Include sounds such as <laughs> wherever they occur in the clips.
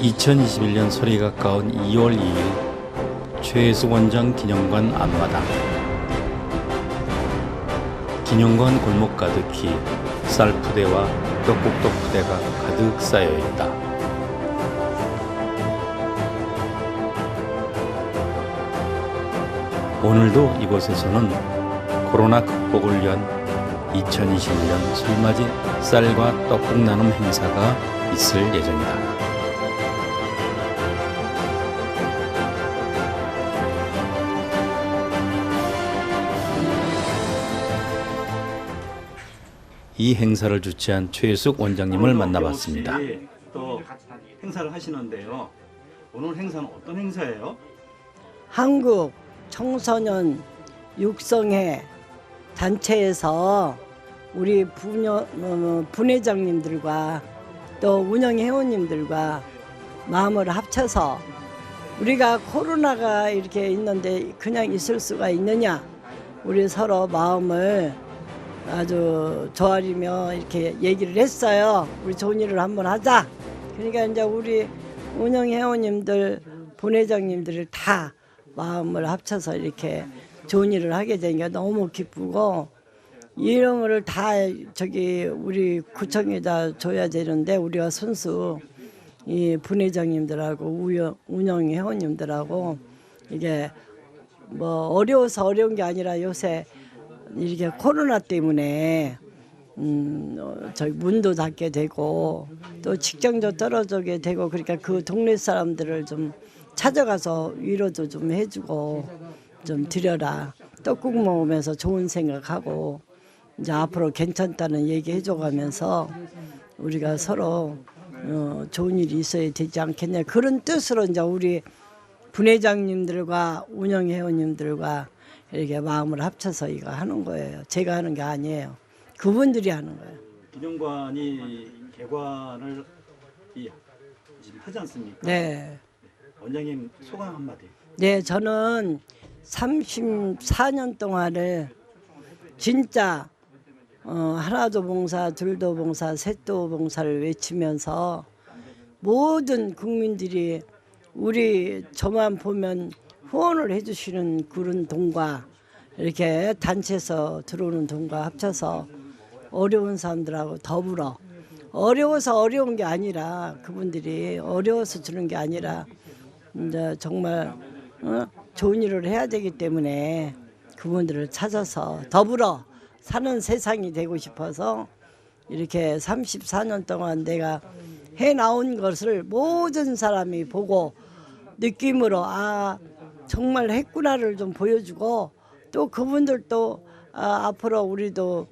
2021년 설이 가까운 2월 2일 최혜수 원장 기념관 앞마당 기념관 골목 가득히 쌀푸대와 떡국떡 푸대가 가득 쌓여 있다. 오늘도 이곳에서는 코로나 극복을 위한 2021년 설맞이 쌀과 떡국 나눔 행사가 있을 예정이다. 이 행사를 주최한 최숙 원장님을 만나봤습니다. 또 행사를 하시는데요. 오늘 행사는 어떤 행사예요? 한국 청소년 육성회 단체에서 우리 부녀, 어, 분회장님들과 또 운영 회원님들과 마음을 합쳐서 우리가 코로나가 이렇게 있는데 그냥 있을 수가 있느냐 우리 서로 마음을 아주 조아리며 이렇게 얘기를 했어요. 우리 좋은 일을 한번 하자. 그러니까 이제 우리 운영 회원님들, 본회장님들을 다 마음을 합쳐서 이렇게 좋은 일을 하게 되니까 너무 기쁘고 이런 거를 다 저기 우리 구청에다 줘야 되는데 우리가 순수 이 분회장님들하고 우여- 운영 회원님들하고 이게 뭐 어려워서 어려운 게 아니라 요새 이렇게 코로나 때문에 음, 어, 저희 문도 닫게 되고 또 직장도 떨어지게 되고 그러니까 그 동네 사람들을 좀 찾아가서 위로도 좀 해주고 좀 드려라. 떡국 먹으면서 좋은 생각하고 이제 앞으로 괜찮다는 얘기 해줘가면서 우리가 서로 어, 좋은 일이 있어야 되지 않겠냐. 그런 뜻으로 이제 우리 분회장님들과 운영회원님들과 이렇게 마음을 합쳐서 이거 하는 거예요. 제가 하는 게 아니에요. 그분들이 하는 거예요. 기념관이 개관을 이- 지금 하지 않습니까? 네. 원장님 소감 한마디. 네, 저는 34년 동안을 진짜 어, 하나도 봉사, 둘도 봉사, 셋도 봉사를 외치면서 모든 국민들이 우리 저만 보면 후원을 해주시는 그런 돈과 이렇게 단체에서 들어오는 돈과 합쳐서 어려운 사람들하고 더불어 어려워서 어려운 게 아니라 그분들이 어려워서 주는 게 아니라 이제 정말 어? 좋은 일을 해야 되기 때문에 그분들을 찾아서 더불어 사는 세상이 되고 싶어서 이렇게 34년 동안 내가 해 나온 것을 모든 사람이 보고 느낌으로 아 정말 했구나를 좀 보여주고 또 그분들도 아, 앞으로 우리도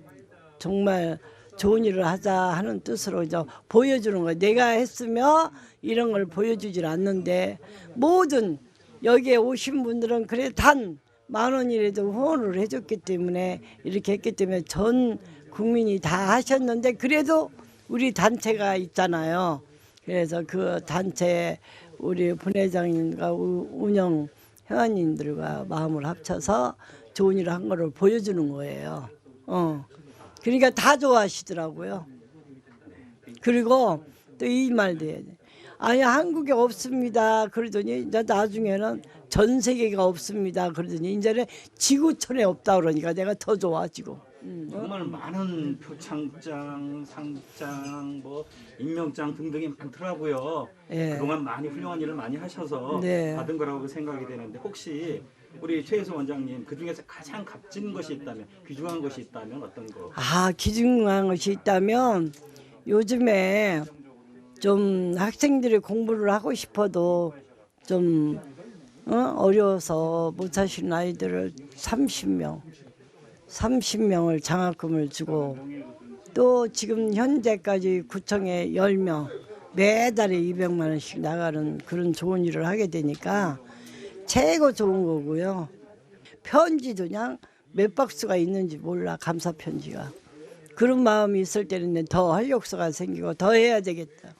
정말 좋은 일을 하자 하는 뜻으로 이제 보여주는 거예요. 내가 했으며 이런 걸 보여주질 않는데 모든 여기에 오신 분들은 그래 단 만 원이라도 후원을 해줬기 때문에 이렇게 했기 때문에 전 국민이 다 하셨는데 그래도 우리 단체가 있잖아요. 그래서 그 단체 우리 분회장님과 우- 운영 회원님들과 마음을 합쳐서 좋은 일을 한 거를 보여주는 거예요. 어. 그러니까 다 좋아하시더라고요. 그리고 또 이 말도 해야 돼. 아니 한국에 없습니다. 그러더니 이제 나중에는 전 세계가 없습니다. 그러더니 이제는 지구촌에 없다 그러니까 내가 더 좋아지고. 음. 정말 많은 표창장, 상장, 뭐 임명장 등등이 많더라고요. 예. 그동안 많이 훌륭한 일을 많이 하셔서 네. 받은 거라고 생각이 되는데 혹시 우리 최혜수 원장님 그 중에서 가장 값진 것이 있다면 귀중한 것이 있다면 어떤 거? 아 기중한 것이 있다면 요즘에 좀 학생들이 공부를 하고 싶어도 좀 어? 어려워서 못 사시는 아이들을 30명 30명을 장학금을 주고 또 지금 현재까지 구청에 10명 매달에 200만 원씩 나가는 그런 좋은 일을 하게 되니까 최고 좋은 거고요. 편지도 그냥 몇 박스가 있는지 몰라 감사 편지가 그런 마음이 있을 때는 더 활력소가 생기고 더 해야 되겠다.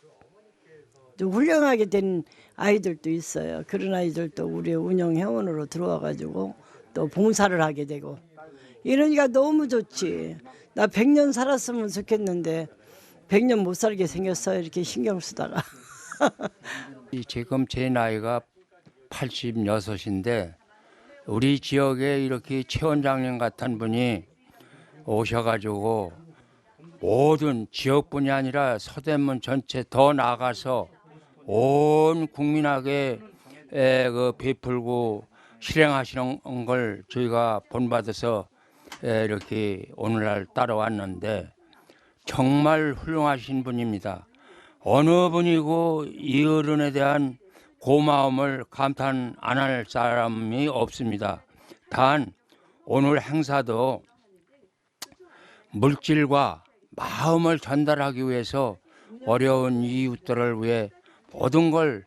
좀 훌륭하게 된 아이들도 있어요. 그런 아이들도 우리 운영 회원으로 들어와 가지고 또 봉사를 하게 되고 이러니까 너무 좋지. 나 100년 살았으면 좋겠는데 100년 못 살게 생겼어 이렇게 신경 쓰다가 <laughs> 이 지금 제 나이가 86인데 우리 지역에 이렇게 최 원장님 같은 분이 오셔가지고 모든 지역뿐이 아니라 서대문 전체 더 나가서 온 국민에게 에, 그 베풀고 실행하시는 걸 저희가 본받아서 에, 이렇게 오늘날 따라왔는데 정말 훌륭하신 분입니다. 어느 분이고 이 어른에 대한 고마움을 감탄 안 할 사람이 없습니다. 단 오늘 행사도 물질과 마음을 전달하기 위해서 어려운 이웃들을 위해 모든 걸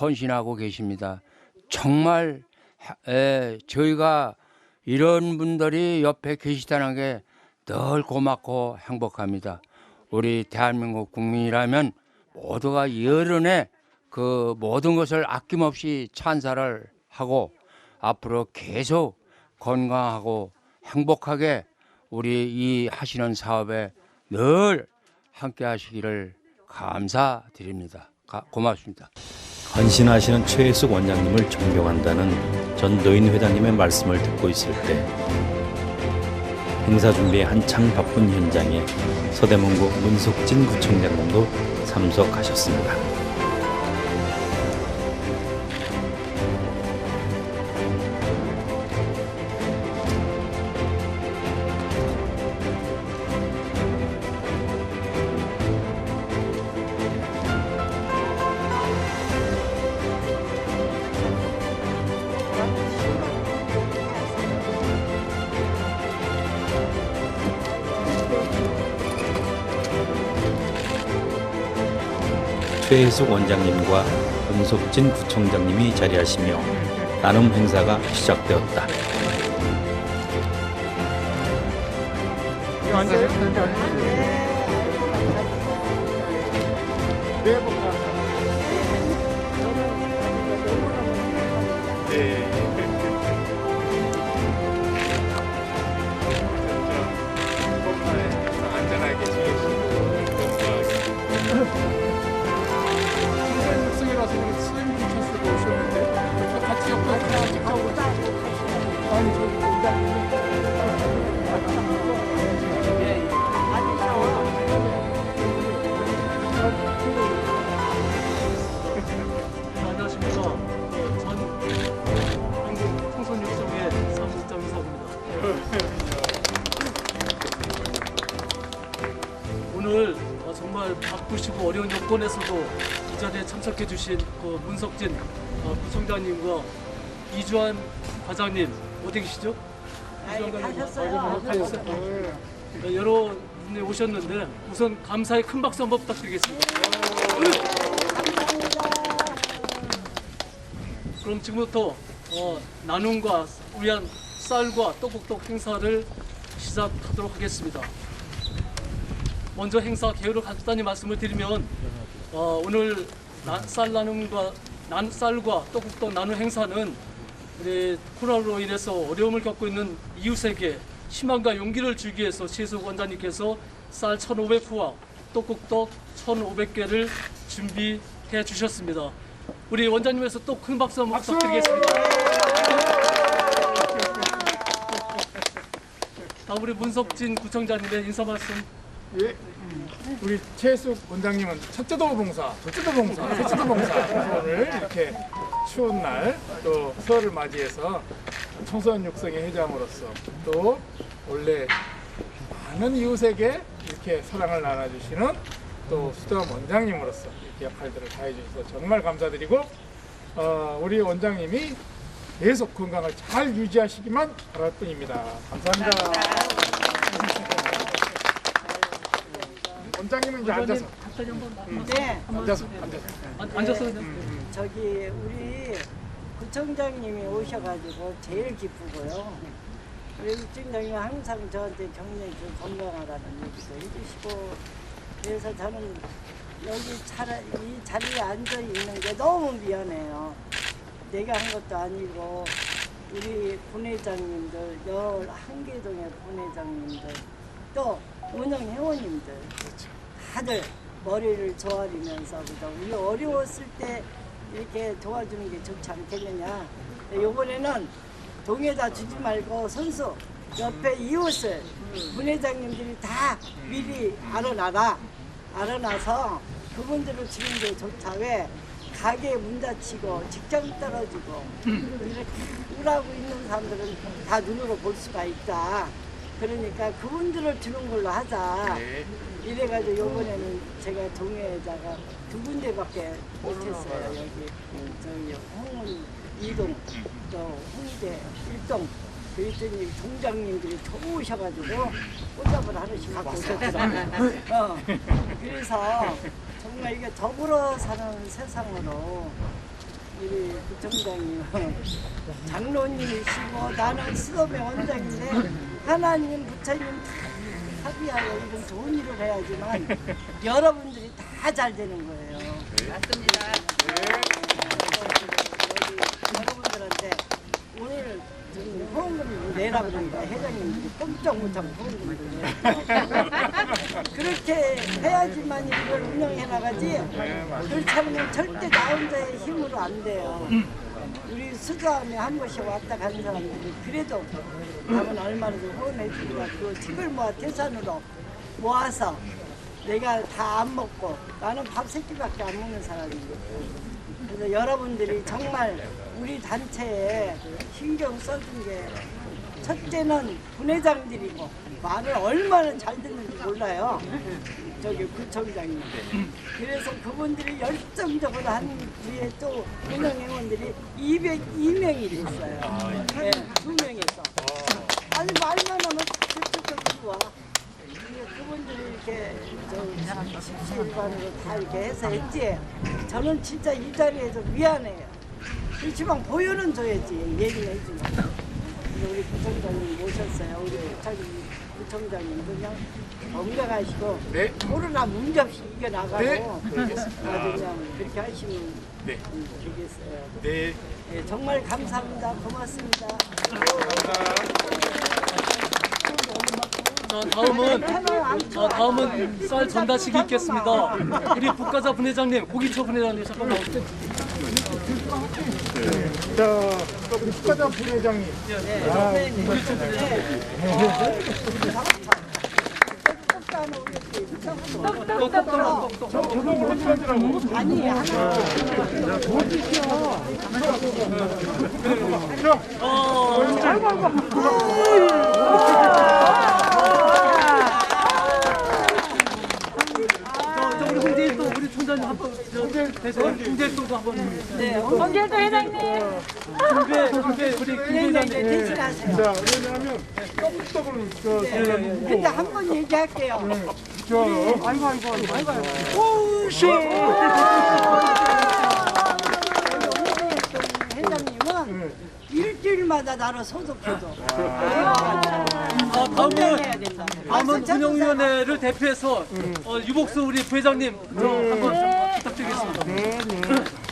헌신하고 계십니다. 정말 에, 저희가 이런 분들이 옆에 계시다는 게 늘 고맙고 행복합니다. 우리 대한민국 국민이라면 모두가 여른에 그 모든 것을 아낌없이 찬사를 하고 앞으로 계속 건강하고 행복하게 우리 이 하시는 사업에 늘 함께 하시기를 감사드립니다. 가- 고맙습니다. 헌신하시는 최혜숙 원장님을 존경한다는 전 노인 회장님의 말씀을 듣고 있을 때 행사 준비에 한창 바쁜 현장에 서대문구 문석진 구청장님도 참석하셨습니다. 최혜숙 원장님과 문석진 구청장님이 자리하시며 나눔 행사가 시작되었다. 학 어려운 여건에서도 이 자리에 참석해 주신 그 문석진 어, 부총장님과 이주환 과장님 어디 계시죠? 이주환 과장님. 가셨어요. 가셨어요? 네, 여러 분이 오셨는데 우선 감사의 큰 박수 한번 부탁드리겠습니다. 그럼 지금부터 어, 나눔과 위한 쌀과 떡국떡 행사를 시작하도록 하겠습니다. 먼저 행사 개요를 간단히 말씀을 드리면 어, 오늘 나- 쌀 나눔과 난 쌀과 떡국떡 나눔 행사는 우리 코로나로 인해서 어려움을 겪고 있는 이웃에게 희망과 용기를 주기 위해서 최수 원장님께서 쌀 1,500포와 떡국떡 1,500개를 준비해 주셨습니다. 우리 원장님에서 또 큰 박수 한번 부탁드리겠습니다. 다음 우리 문석진 구청장님의 인사 말씀 예. 우리 최숙 원장님은 첫째도 봉사, 둘째도 봉사, 셋째도 봉사 오늘 이렇게 추운 날 또 설을 맞이해서 청소년 육성의 회장으로서 또 원래 많은 이웃에게 이렇게 사랑을 나눠주시는 또 수도원 원장님으로서 이렇게 역할들을 다해 주셔서 정말 감사드리고 어, 우리 원장님이 계속 건강을 잘 유지하시기만 바랄 뿐입니다. 감사합니다. 원장님은 이제 앉아서. 한번 네, 앉아서 앉아서. 앉- 앉아서. 그냥 저기 우리 구청장님이 오셔가지고 제일 기쁘고요. 우리 구청장님 항상 저한테 격려해주고 건강하다는 얘기도 해주시고 그래서 저는 여기 차라, 이 자리에 앉아 있는 게 너무 미안해요. 내가 한 것도 아니고 우리 분회장님들, 열 한계동의 분회장님들, 또 운영 회원님들 다들 머리를 조아리면서 그죠? 우리 어려웠을 때 이렇게 도와주는 게 좋지 않겠느냐. 이번에는 동에다 주지 말고 선수 옆에 이웃을 분회장님들이 다 미리 알아놔라. 알아놔서 그분들을 주는 게 좋다. 왜? 가게 문 닫히고 직장 떨어지고 이렇게 우울하고 있는 사람들은 다 눈으로 볼 수가 있다. 그러니까 그분들을 주는 걸로 하자. 이래가지고 요번에는 제가 동해에다가 두 군데밖에 못했어요. 여기 그 저기 홍은 이동 또 홍대 일동 그랬더니 총장님들이 좋으셔가지고 꽃잡을 하나씩 갖고 오셨더라고요. 어. 그래서 정말 이게 더불어 사는 세상으로 우리 부총장님 장로님이시고 나는 수업의 원장인데 하나님 부처님 다 합의하여 이런 좋은 일을 해야지만 여러분들이 다 잘 되는 거예요. 맞습니다. 여러분들한테 오늘 좀 후원금 내라 그러니까 회장님들이 꼼짝 못하고 후원금을 내요. <laughs> 그렇게 해야지만 이걸 운영해 나가지 그렇지 않으면 절대 나 혼자의 힘으로 안 돼요. 수도함에 한 번씩 왔다 간 사람들이 그래도 남은 얼마라도 후원해 주니까 그 집을 모아 태산으로 모아서 내가 다 안 먹고 나는 밥 세 끼밖에 안 먹는 사람이에요. 그래서 여러분들이 정말 우리 단체에 신경 써준 게 첫째는 분회장들이고 말을 얼마나 잘 듣는지 몰라요. 저기 구청장님. 그래서 그분들이 열정적으로 한 뒤에 또 운영회원들이 202명이 있어요. 네, 두 명에서. 아니 말만 하면 와. 이게 그분들이 이렇게 저 십시일반으로 다 이렇게 해서 했지. 저는 진짜 이 자리에서 미안해요. 그렇지만 보여는 줘야지 얘기를 해주면. 그래서 우리 부총장님 모셨어요. 우리 부총장님, 부총장님 그냥 건강하시고 네. 코로나 문제 없이 이겨나가고 네. 아주 그냥 그렇게 하시면 네. 음, 되겠어요. 네. 예, 정말 감사합니다. 고맙습니다. 자, 다음은 자, 다음은 쌀 전달식이 있겠습니다. 우리 북가자 분회장님, 고기초 분회장님 잠깐 나오세요. 자, 우리 국가자 부회장님. 아, 저도 어떡하더라고. 아니 하나 자, 자, 우리 홍재일 총장님 한번 홍재일 또도 한번 네, 홍길도 회장님. 홍재 홍재 우리 김 네, 네, 회장님. 네, 대신하세요. 자, 왜냐하면 떡떡을 저 제가 묻고 근데 한 번 얘기할게요. 저 아이고 아이고 아이고 회장님은 일주일마다 나를 소독해줘. 아, 다음은. 다음은. 운영위원회를 대표해서 어, 유복수 우리 부회장님 저 한번 좀 부탁드리겠습니다. <laughs>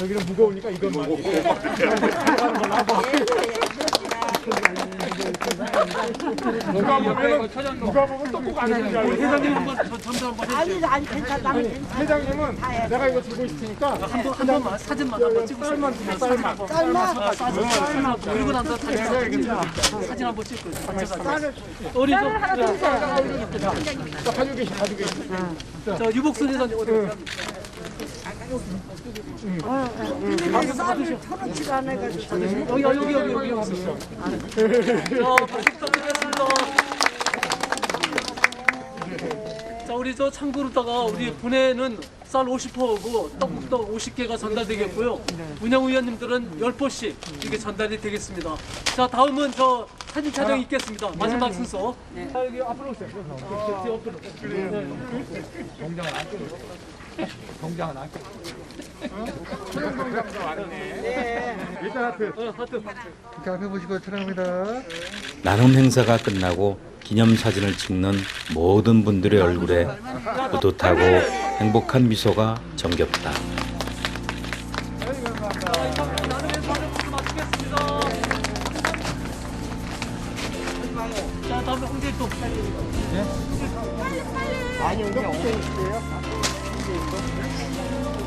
여기는 무거우니까 이건 무겁고 <laughs> 누가 보면 누가 보면 떡국 안 알고. 회장님 한번 저 전달 한번 해주세요. 아니, 아니, 괜찮아. 나는 괜찮아. 회장님은 내가 이거 들고 있으니까 한번 한 번만 사진만 한번 찍으세요. 쌀만. 주세요 쌀만 쌀만. 사진 쌀만. 그리고 나서 사진 사진 한번 찍고. 쌀을 우리 저, 자, 가지고 계시 가지고 계시 저 유복순 회장님 어디 쌀을 털어지가 않아가지고 저는 여기 여기 여기 여기 여기 있어요. 자, 박수 부탁드리겠습니다. 자, 우리 저 참고로다가 우리 분해는 쌀 50포하고 떡국떡 50개가 전달되겠고요. 운영 위원님들은 10포씩 이게 전달이 되겠습니다. 자, 다음은 저 사진 촬영 있겠습니다. 마지막 순서. 자, 여기 앞으로 오세요. 저, 저 옆으로. 네. 일단 하트 어, 하트. 이렇게 앞에 보시고 촬영합니다 나눔 행사가 끝나고 기념 사진을 찍는 모든 분들의 얼굴에 뿌듯하고 행복한 미소가 정겹다. 자. 자, 다음에 홍재일 또. 아니, 이제 없어 있 어요.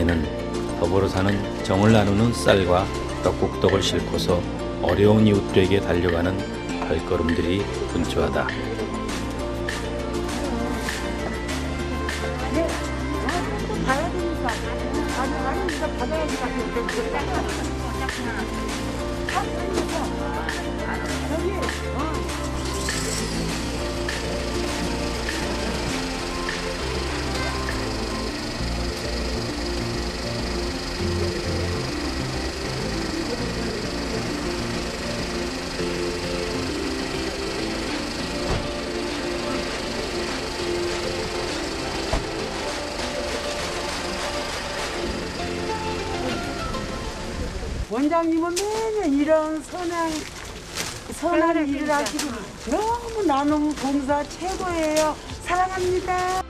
이제는 더불어 사는 정을 나누는 쌀과 떡국떡을 싣고서 어려운 이웃들에게 달려가는 발걸음들이 분주하다. 원장님은 매년 이런 선한 선한 일을 하시고 너무 나눔 봉사 최고예요. 사랑합니다.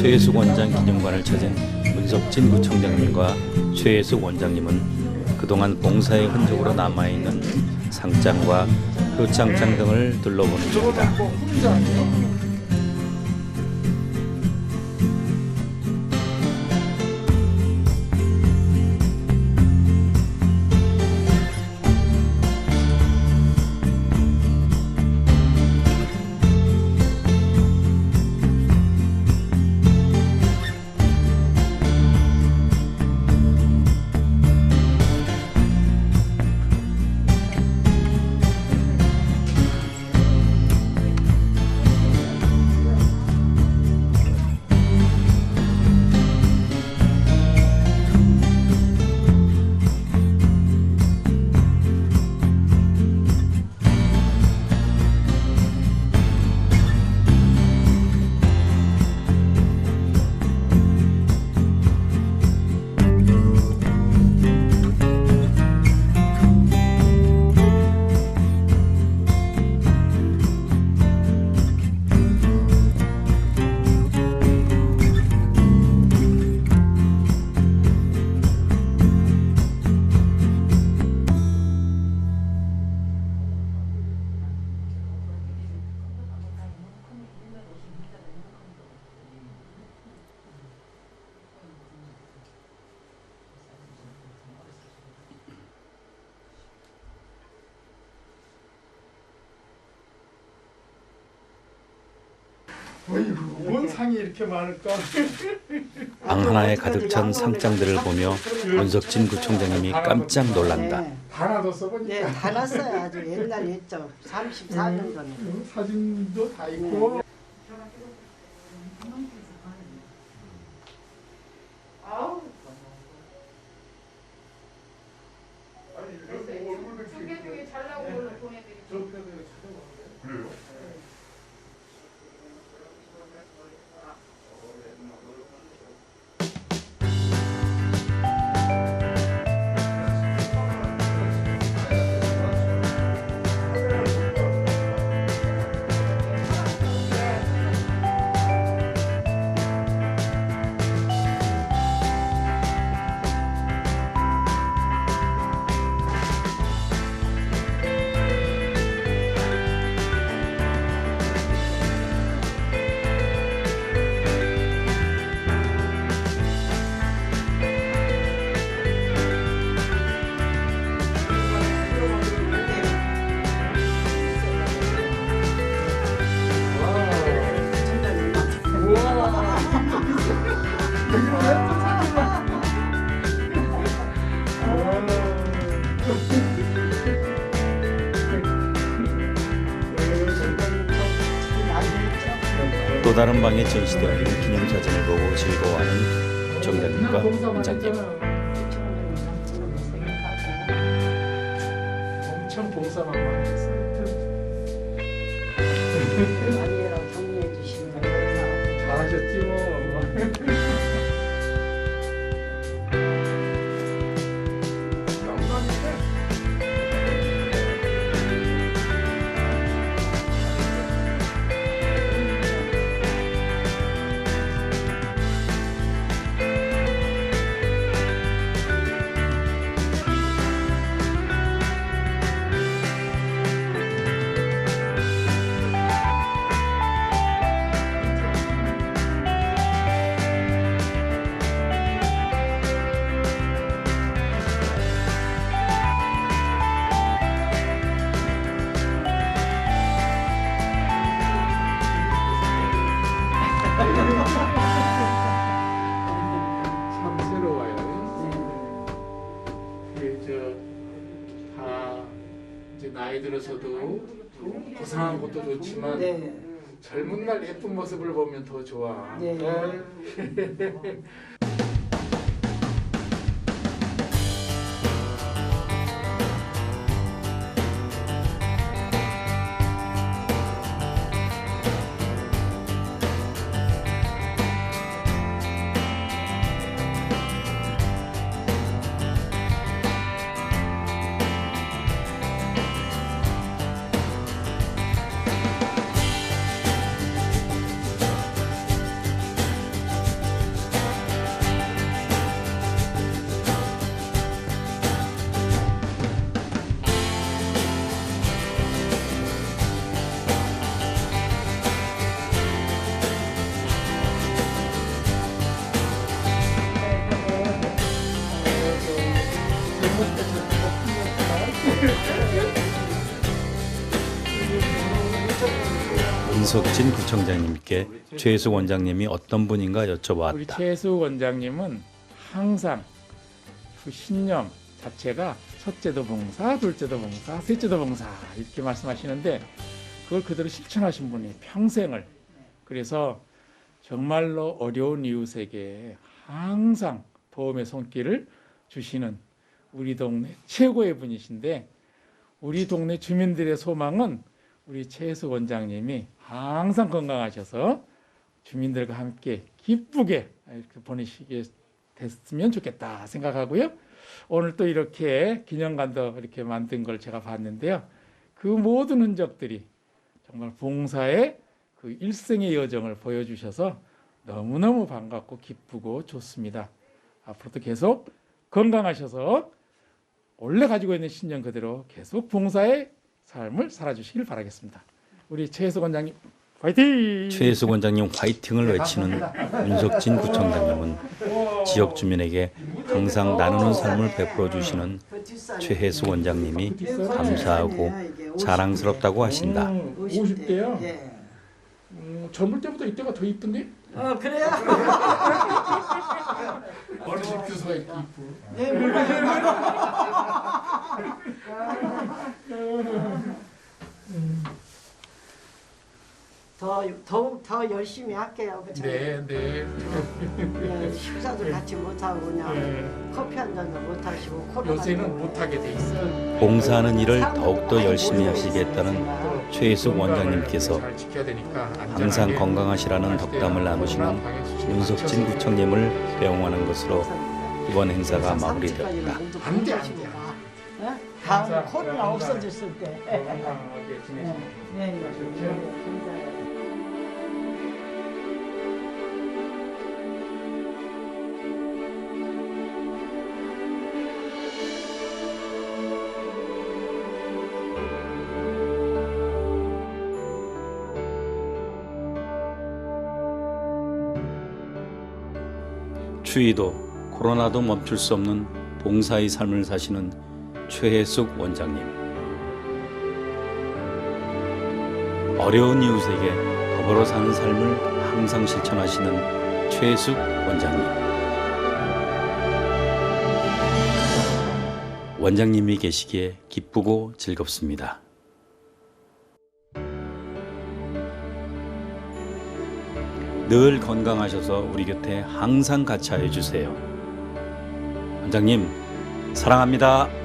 최혜숙 원장 기념관을 찾은 문석진 구청장님과 최혜숙 원장님은 그동안 봉사의 흔적으로 남아있는 상장과 표창장 등을 둘러보는 중이다. 상이 이렇게 많을까? 방 하나에 가득 찬 상장들을 보며 문석진 구청장님이 깜짝 놀란다. 하나도 써보니까 네, 다 났어요. 아주 옛날 했죠. 34년 전에. 사진도 다 있고 또 다른 방에 전시되어 있는 기념사진을 보고 즐거워하는 구청장님과 원장님. 엄청 봉사만 많이 했어요. 것도 좋지만 네. 젊은 날 예쁜 모습을 보면 더 좋아. 네. 윤석진 구청장님께 최혜수 원장님이 어떤 분인가 우리 여쭤보았다. 최수 원장님은 항상 그 신념 자체가 첫째도 봉사, 둘째도 봉사, 셋째도 봉사 이렇게 말씀하시는데 그걸 그대로 실천하신 분이 평생을 그래서 정말로 어려운 이웃에게 항상 도움의 손길을 주시는 우리 동네 최고의 분이신데 우리 동네 주민들의 소망은 우리 최수 원장님이 항상 건강하셔서 주민들과 함께 기쁘게 이렇게 보내시게 됐으면 좋겠다 생각하고요. 오늘 또 이렇게 기념관도 이렇게 만든 걸 제가 봤는데요. 그 모든 흔적들이 정말 봉사의 그 일생의 여정을 보여주셔서 너무너무 반갑고 기쁘고 좋습니다. 앞으로도 계속 건강하셔서 원래 가지고 있는 신념 그대로 계속 봉사의 삶을 살아주시길 바라겠습니다. 우리 최혜수 원장님 화이팅! 최혜수 원장님 화이팅을 외치는 윤석진 구청장님은 지역 주민에게 항상 나누는 삶을 베풀어 주시는 최혜수 원장님이 감사하고 자랑스럽다고 하신다. 음, 50대요? 예. 음, 젊을 때보다 이때가 더 이쁜데? 어 그래요? 어르신 교수가 이쁘. 네 몰라요. 더 더욱 더 열심히 할게요. 그쵸? 네, 네. 예, 식사도 같이 못 하고 그냥 네. 커피 한 잔도 못 하시고 코로나 요새는 때문에. 못하게 돼 있어요. 봉사하는 일을 더욱더 열심히 하시겠다는 최혜숙 원장님께서 잘 지켜야 되니까 안전하게 항상 건강하시라는 덕담을 나누시는 윤석진 구청님을 배웅하는 것으로 이번 행사가 마무리되었다. 안 돼, 안 돼. 어? 다음 코로나 없어졌을 때. 건강하게 지내시고. 네, 네, 네. 추위도 코로나도 멈출 수 없는 봉사의 삶을 사시는 최혜숙 원장님. 어려운 이웃에게 더불어 사는 삶을 항상 실천하시는 최혜숙 원장님. 원장님이 계시기에 기쁘고 즐겁습니다. 늘 건강하셔서 우리 곁에 항상 같이 하여 주세요. 원장님 사랑합니다.